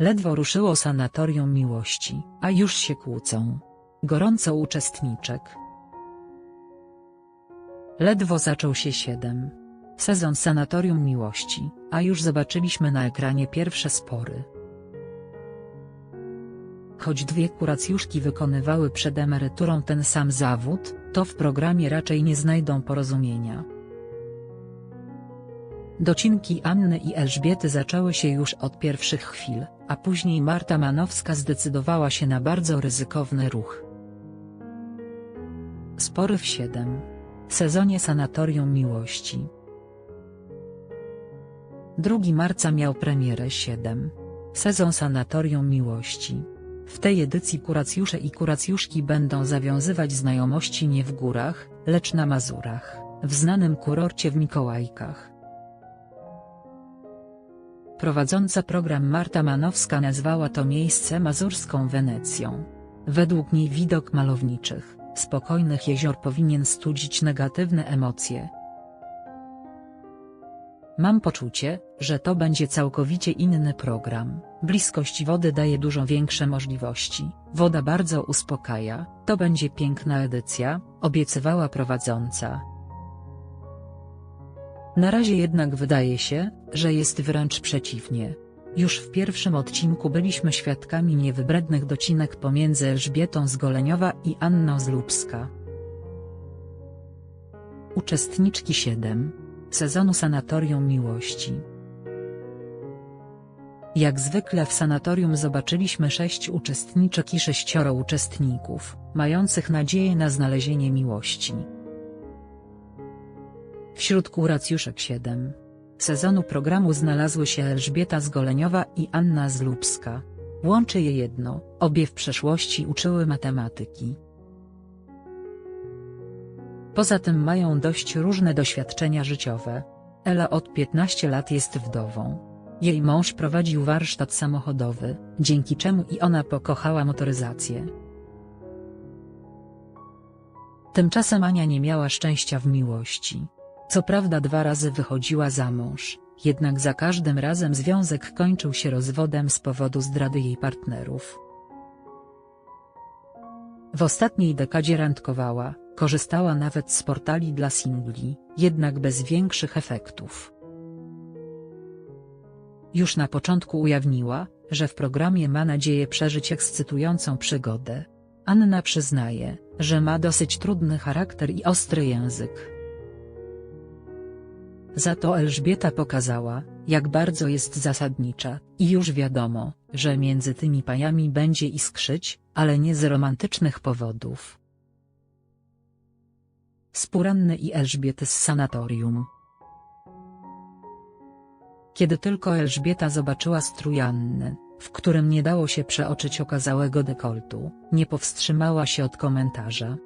Ledwo ruszyło sanatorium miłości, a już się kłócą. Gorąco uczestniczek. Ledwo zaczął się siedem. Sezon Sanatorium Miłości, a już zobaczyliśmy na ekranie pierwsze spory. Choć dwie kuracjuszki wykonywały przed emeryturą ten sam zawód, to w programie raczej nie znajdą porozumienia. Docinki Anny i Elżbiety zaczęły się już od pierwszych chwil, a później Marta Manowska zdecydowała się na bardzo ryzykowny ruch. Spory w 7. Sezonie Sanatorium Miłości 2 marca miał premierę 7. Sezon Sanatorium Miłości. W tej edycji kuracjusze i kuracjuszki będą zawiązywać znajomości nie w górach, lecz na Mazurach, w znanym kurorcie w Mikołajkach. Prowadząca program Marta Manowska nazwała to miejsce mazurską Wenecją. Według niej widok malowniczych, spokojnych jezior powinien studzić negatywne emocje. Mam poczucie, że to będzie całkowicie inny program. Bliskość wody daje dużo większe możliwości, woda bardzo uspokaja, to będzie piękna edycja, obiecywała prowadząca. Na razie jednak wydaje się, że jest wręcz przeciwnie. Już w pierwszym odcinku byliśmy świadkami niewybrednych docinek pomiędzy Elżbietą z Goleniowa i Anną z Lubska. Uczestniczki 7. Sezonu Sanatorium Miłości Jak zwykle w sanatorium zobaczyliśmy sześć uczestniczek i sześcioro uczestników, mających nadzieję na znalezienie miłości. Wśród kuracjuszek 7. Sezonu programu znalazły się Elżbieta z Goleniowa i Anna z Lubska. Łączy je jedno, obie w przeszłości uczyły matematyki. Poza tym mają dość różne doświadczenia życiowe. Ela od 15 lat jest wdową. Jej mąż prowadził warsztat samochodowy, dzięki czemu i ona pokochała motoryzację. Tymczasem Ania nie miała szczęścia w miłości. Co prawda dwa razy wychodziła za mąż, jednak za każdym razem związek kończył się rozwodem z powodu zdrady jej partnerów. W ostatniej dekadzie randkowała, korzystała nawet z portali dla singli, jednak bez większych efektów. Już na początku ujawniła, że w programie ma nadzieję przeżyć ekscytującą przygodę. Anna przyznaje, że ma dosyć trudny charakter i ostry język. Za to Elżbieta pokazała, jak bardzo jest zasadnicza, i już wiadomo, że między tymi pajami będzie iskrzyć, ale nie z romantycznych powodów. Spór Anny i Elżbiety z sanatorium Kiedy tylko Elżbieta zobaczyła strój Anny, w którym nie dało się przeoczyć okazałego dekoltu, nie powstrzymała się od komentarza.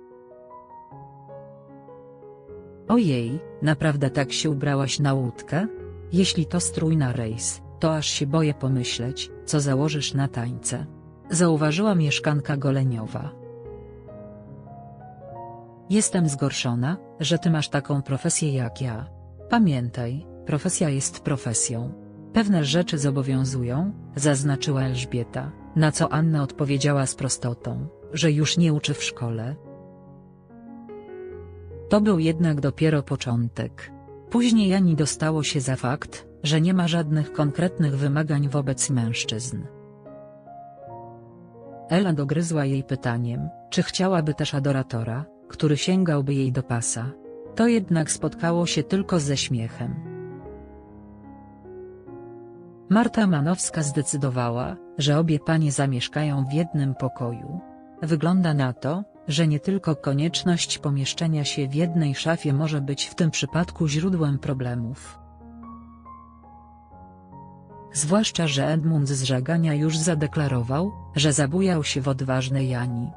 Ojej, naprawdę tak się ubrałaś na łódkę? Jeśli to strój na rejs, to aż się boję pomyśleć, co założysz na tańce. Zauważyła mieszkanka Goleniowa. Jestem zgorszona, że ty masz taką profesję jak ja. Pamiętaj, profesja jest profesją. Pewne rzeczy zobowiązują, zaznaczyła Elżbieta, na co Anna odpowiedziała z prostotą, że już nie uczy w szkole, to był jednak dopiero początek. Później Ani dostało się za fakt, że nie ma żadnych konkretnych wymagań wobec mężczyzn. Ela dogryzła jej pytaniem, czy chciałaby też adoratora, który sięgałby jej do pasa. To jednak spotkało się tylko ze śmiechem. Marta Manowska zdecydowała, że obie panie zamieszkają w jednym pokoju. Wygląda na to, że nie tylko konieczność pomieszczenia się w jednej szafie może być w tym przypadku źródłem problemów. Zwłaszcza że Edmund z Żagania już zadeklarował, że zabujał się w odważnej Jani.